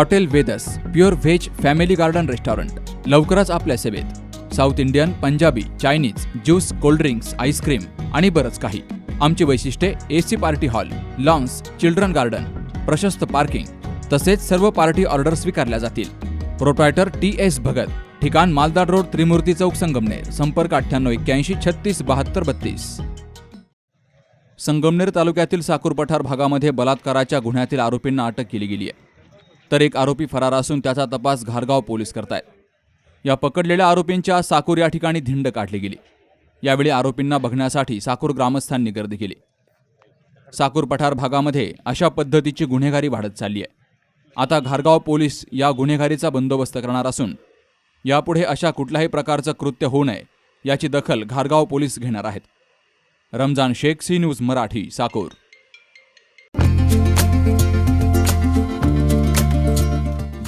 Hotel Vedas pure veg family garden restaurant. लवकरच आपल्या सेवेत. South Indian Punjabi Chinese juice cold drinks ice cream आणि बरंच काही. आमची वैशिष्ट्ये AC party hall lawns children garden प्रशस्त पार्किंग तसेच सर्व पार्टी ऑर्डर स्वीकारल्या जातील. प्रोप्रायटर टी एस भगत ठिकाण मालदाड रोड त्रिमूर्ती चौक संगमनेर. संपर्क अठ्ठ्याण्णव एक्क्याऐंशी छत्तीस बहात्तर बत्तीस. संगमनेर तालुक्यातील साकूर पठार भागामध्ये बलात्काराच्या गुन्ह्यातील आरोपींना अटक केली गेली आहे तर एक आरोपी फरार असून त्याचा तपास घारगाव पोलीस करतायत. या पकडलेल्या आरोपींच्या साकूर या ठिकाणी धिंड काढली गेली. यावेळी आरोपींना बघण्यासाठी साकूर ग्रामस्थांनी गर्दी केली. साकूर पठार भागामध्ये अशा पद्धतीची गुन्हेगारी वाढत चालली आहे. आता घारगाव पोलीस या गुन्हेगारीचा बंदोबस्त करणार असून यापुढे अशा कुठल्याही प्रकारचं कृत्य होऊ नये याची दखल घारगाव पोलीस घेणार आहेत. Ramzan Shaikh C news Marathi Sakur.